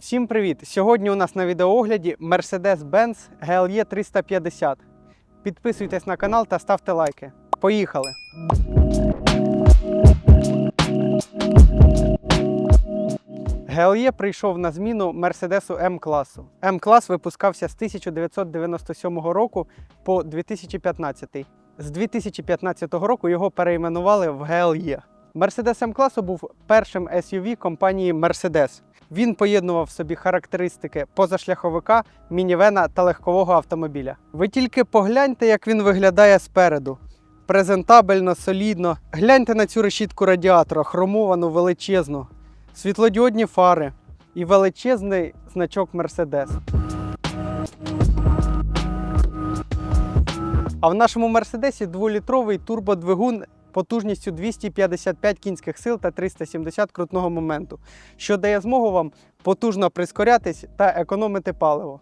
Всім привіт! Сьогодні у нас на відеоогляді Mercedes-Benz GLE 350. Підписуйтесь на канал та ставте лайки. Поїхали! GLE прийшов на зміну Мерседесу М-класу. М-клас випускався з 1997 року по 2015. З 2015 року його перейменували в GLE. Mercedes М-класу був першим SUV компанії Mercedes. Він поєднував в собі характеристики позашляховика, мінівена та легкового автомобіля. Ви тільки погляньте, як він виглядає спереду. Презентабельно, солідно. Гляньте на цю решітку радіатора, хромовану, величезну, світлодіодні фари і величезний значок Mercedes. А в нашому Мерседесі дволітровий турбодвигун потужністю 255 кінських сил та 370 крутного моменту, що дає змогу вам потужно прискорятись та економити паливо.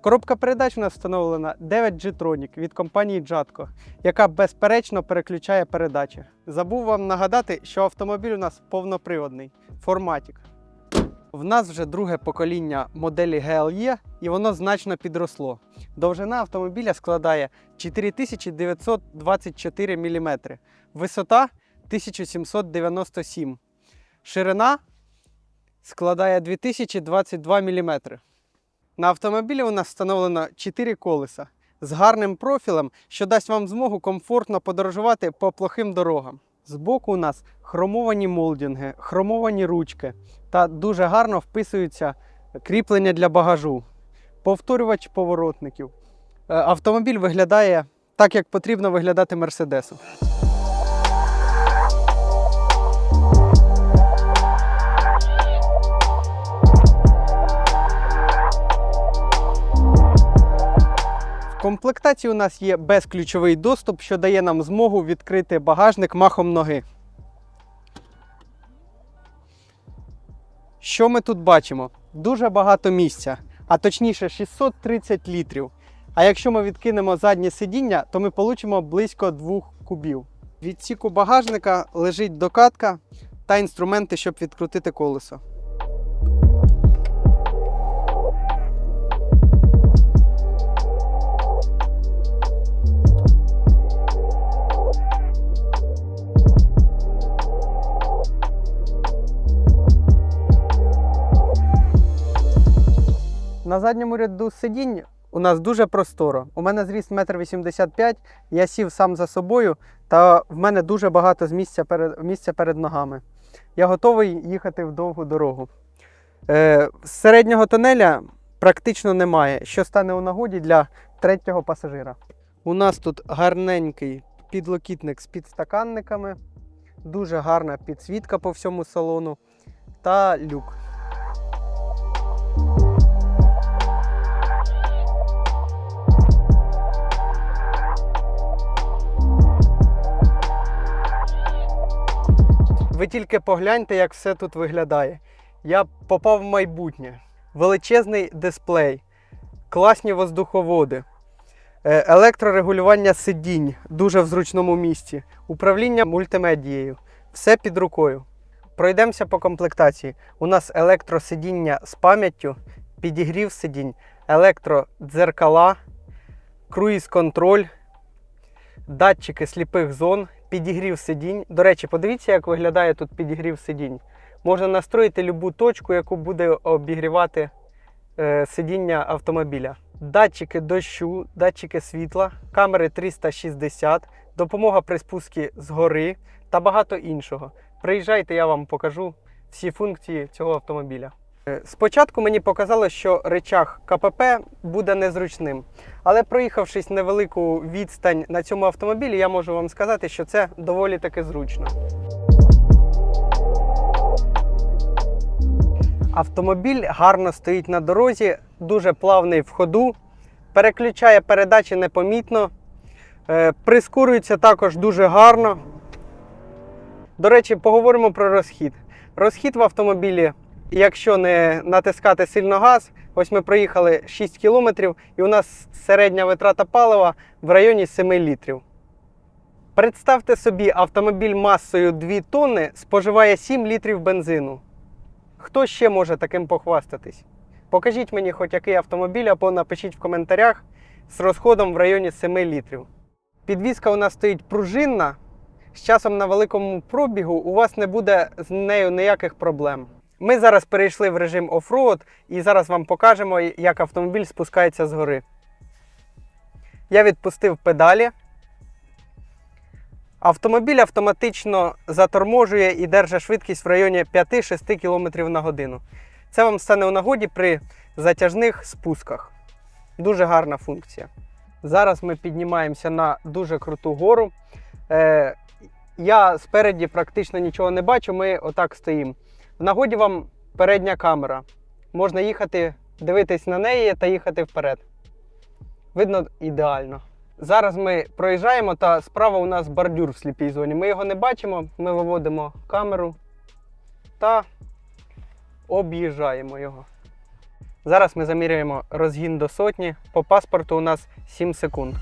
Коробка передач у нас встановлена 9G Tronic від компанії Jatco, яка безперечно переключає передачі. Забув вам нагадати, що автомобіль у нас повноприводний Formatic. В нас вже друге покоління моделі GLE і воно значно підросло. Довжина автомобіля складає 4924 мм, висота 1797 ширина складає 2022 мм. На автомобілі у нас встановлено 4 колеса з гарним профілем, що дасть вам змогу комфортно подорожувати по плохим дорогам. Збоку у нас хромовані молдінги, хромовані ручки та дуже гарно вписуються кріплення для багажу, повторювач поворотників. Е, Автомобіль виглядає так, як потрібно виглядати Мерседесу. Комплектації у нас є безключовий доступ, що дає нам змогу відкрити багажник махом ноги. Що ми тут бачимо? Дуже багато місця, а точніше 630 літрів. А якщо ми відкинемо заднє сидіння, то ми получимо близько 2 кубів. В відсіку багажника лежить докатка та інструменти, щоб відкрутити колесо. На задньому ряду сидінь у нас дуже просторо. У мене зріст 1,85 м, я сів сам за собою, та в мене дуже багато місця перед, місця перед ногами. Я готовий їхати в довгу дорогу. Е, середнього тунеля практично немає, що стане у нагоді для третього пасажира. У нас тут гарненький підлокітник з підстаканниками, дуже гарна підсвітка по всьому салону та люк. Тільки погляньте, як все тут виглядає. Я попав в майбутнє. Величезний дисплей, класні воздуховоди, е, електрорегулювання сидінь дуже в зручному місці, управління мультимедією. Все під рукою. Пройдемося по комплектації. У нас електросидіння з пам'яттю, підігрів сидінь, електродзеркала, круїз-контроль, датчики сліпих зон, підігрів сидінь. До речі, подивіться, як виглядає тут підігрів сидінь. Можна настроїти будь-яку точку, яку буде обігрівати е, сидіння автомобіля. Датчики дощу, датчики світла, камери 360, допомога при спуску з гори та багато іншого. Приїжджайте, я вам покажу всі функції цього автомобіля. Е, Спочатку мені показало, що речах КПП буде незручним. Але проїхавшись невелику відстань на цьому автомобілі, я можу вам сказати, що це доволі таки зручно. Автомобіль гарно стоїть на дорозі, дуже плавний в ходу, переключає передачі непомітно, е, прискорюється також дуже гарно. До речі, поговоримо про розхід. Розхід в автомобілі, якщо не натискати сильно газ, ось ми проїхали 6 кілометрів і у нас середня витрата палива в районі 7 літрів. Представте собі, автомобіль масою 2 тонни споживає 7 літрів бензину. Хто ще може таким похвастатись? Покажіть мені хоч який автомобіль або напишіть в коментарях з розходом в районі 7 літрів. Підвізка у нас стоїть пружинна. З часом на великому пробігу у вас не буде з нею ніяких проблем. Ми зараз перейшли в режим оффроуд і зараз вам покажемо, як автомобіль спускається з гори. Я відпустив педалі. Автомобіль автоматично заторможує і держить швидкість в районі 5-6 км на годину. Це вам стане у нагоді при затяжних спусках. Дуже гарна функція. Зараз ми піднімаємося на дуже круту гору. Е, я спереді практично нічого не бачу, ми отак стоїмо. В нагоді вам передня камера. Можна їхати, дивитись на неї та їхати вперед. Видно ідеально. Зараз ми проїжджаємо, та справа у нас бордюр в сліпій зоні. Ми його не бачимо, ми виводимо камеру та об'їжджаємо його. Зараз ми заміряємо розгін до сотні. По паспорту у нас 7 секунд.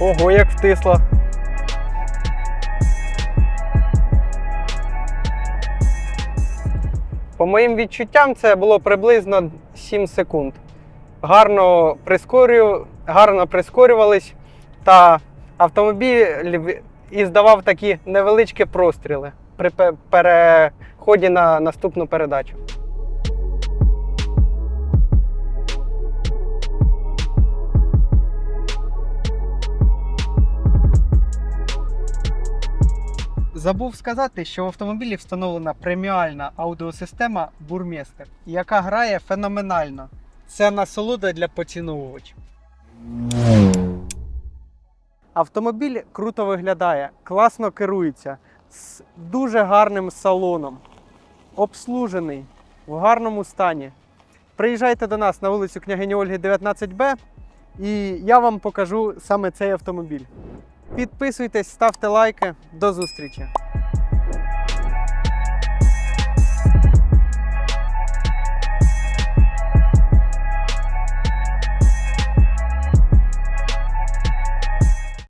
Ого, як втисло. По моїм відчуттям, це було приблизно 7 секунд. Гарно, прискорю, гарно прискорювались, та автомобіль і здавав такі невеличкі простріли при переході на наступну передачу. Забув сказати, що в автомобілі встановлена преміальна аудіосистема Бурмістер, яка грає феноменально. Це насолода для поціновувачів. Автомобіль круто виглядає, класно керується, з дуже гарним салоном, обслужений, в гарному стані. Приїжджайте до нас на вулицю княгині Ольги 19Б, і я вам покажу саме цей автомобіль. Підписуйтесь, ставте лайки. До зустрічі!